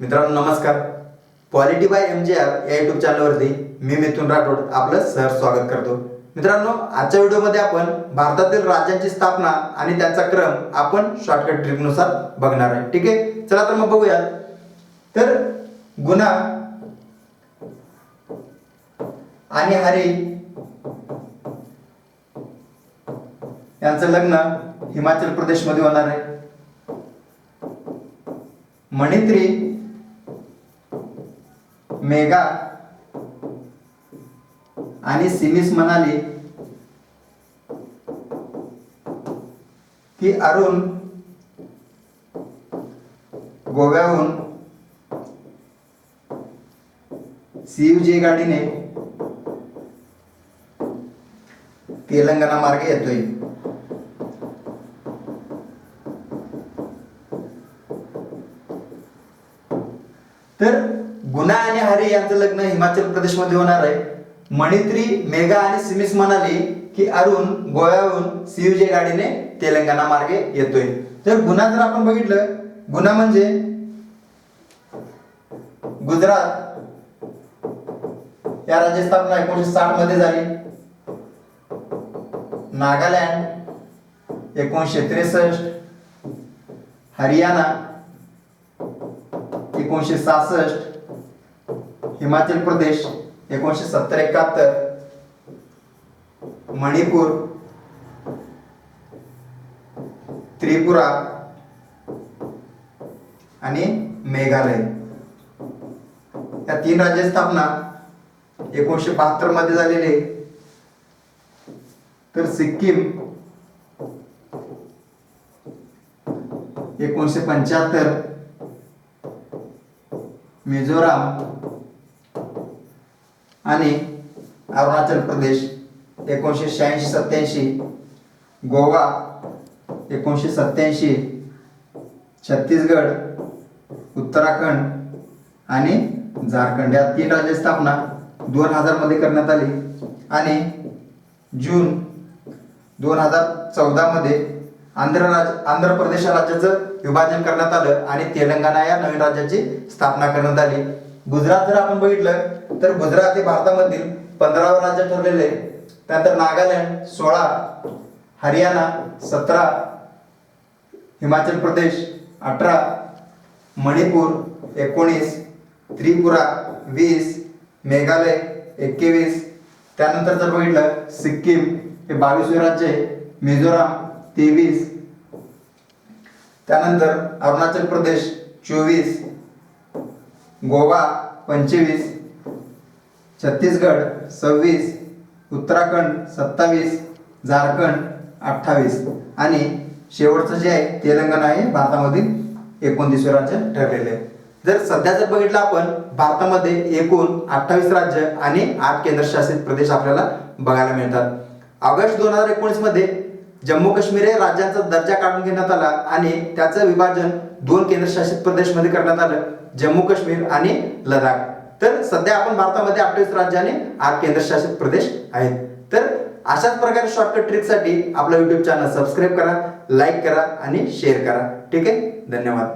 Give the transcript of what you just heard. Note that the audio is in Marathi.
मित्रांनो नमस्कार. Quality by M G R या युट्यूब चॅनलवरती मी मिथुन राठोड आपलं सहर स्वागत करतो. मित्रांनो आजच्या व्हिडिओमध्ये आपण भारतातील राज्यांची स्थापना आणि त्यांचा क्रम आपण शॉर्टकट ट्रिपनुसार बघणार आहे. ठीक आहे? चला तर मग बघूया तर गुन्हा आणि हरी यांचं लग्न हिमाचल प्रदेशमध्ये होणार आहे. मणित्री मेघा आणि सिमिस म्हणाली की अरुण गोव्याहून सीयूजी गाडीने तेलंगणा मार्गे येतोय. तर गुना आणि हरी यांचं लग्न हिमाचल प्रदेशमध्ये होणार आहे. मणित्री मेघा आणि सिमिस म्हणाली की अरुण गोव्याहून सीयूजे गाडीने तेलंगणा मार्गे येतोय. तर गुन्हा जर आपण बघितलं गुन्हा म्हणजे गुजरात या राज्य स्थापना एकोणीशे साठमध्ये झाली. नागालँड एकोणीशे त्रेसष्ट. हरियाणा एकोणीशे सहासष्ट. हिमाचल प्रदेश एकोणीशे सत्तर एकाहत्तर. मणिपूर त्रिपुरा आणि मेघालय. या तीन राज्य स्थापना एकोणीशे बहात्तरमध्ये झालेले तर सिक्कीम एकोणीशे पंच्याहत्तर. मिझोराम आणि अरुणाचल प्रदेश एकोणीसशे शहाऐंशी सत्याऐंशी गोवा एकोणीसशे सत्याऐंशी छत्तीसगड उत्तराखंड आणि झारखंड. या तीन राज्य स्थापना दोन हजारमध्ये करण्यात आली आणि जून दोन हजार चौदामध्ये आंध्र राज आंध्र प्रदेश राज्याचं विभाजन करण्यात आलं आणि तेलंगणा या नवीन राज्याची स्थापना करण्यात आली. गुजरात जर आपण बघितलं तर गुजरात हे भारतामधील पंधरावं राज्य ठरलेले आहे. त्यानंतर नागालँड सोळा हरियाणा सतरा हिमाचल प्रदेश अठरा मणिपूर एकोणीस त्रिपुरा वीस मेघालय एकवीस. त्यानंतर जर बघितलं सिक्कीम हे बावीसवे राज्य आहे मिझोराम तेवीस. त्यानंतर अरुणाचल प्रदेश चोवीस. गोवा पंचवीस. छत्तीसगड सव्वीस. उत्तराखंड सत्तावीस. झारखंड अठ्ठावीस. आणि शेवटचं जे आहे तेलंगणा हे भारतामधील एकोणतीस राज्य ठरलेले आहे. जर सध्या जर बघितलं आपण भारतामध्ये एकूण अठ्ठावीस राज्य आणि आठ केंद्रशासित प्रदेश आपल्याला बघायला मिळतात. ऑगस्ट दोन हजार एकोणीसमध्ये जम्मू काश्मीर हे राज्याचा दर्जा काढून घेण्यात आला आणि त्याचं विभाजन दोन केंद्रशासित प्रदेशमध्ये करण्यात आलं जम्मू काश्मीर आणि लडाख. तर सध्या आपण भारतामध्ये अठ्ठावीस राज्य आणि आठ केंद्रशासित प्रदेश आहेत. तर अशाच प्रकारे शॉर्टकट ट्रिकसाठी आपलं युट्यूब चॅनल सबस्क्राईब करा लाईक करा आणि शेअर करा. ठीक आहे? धन्यवाद.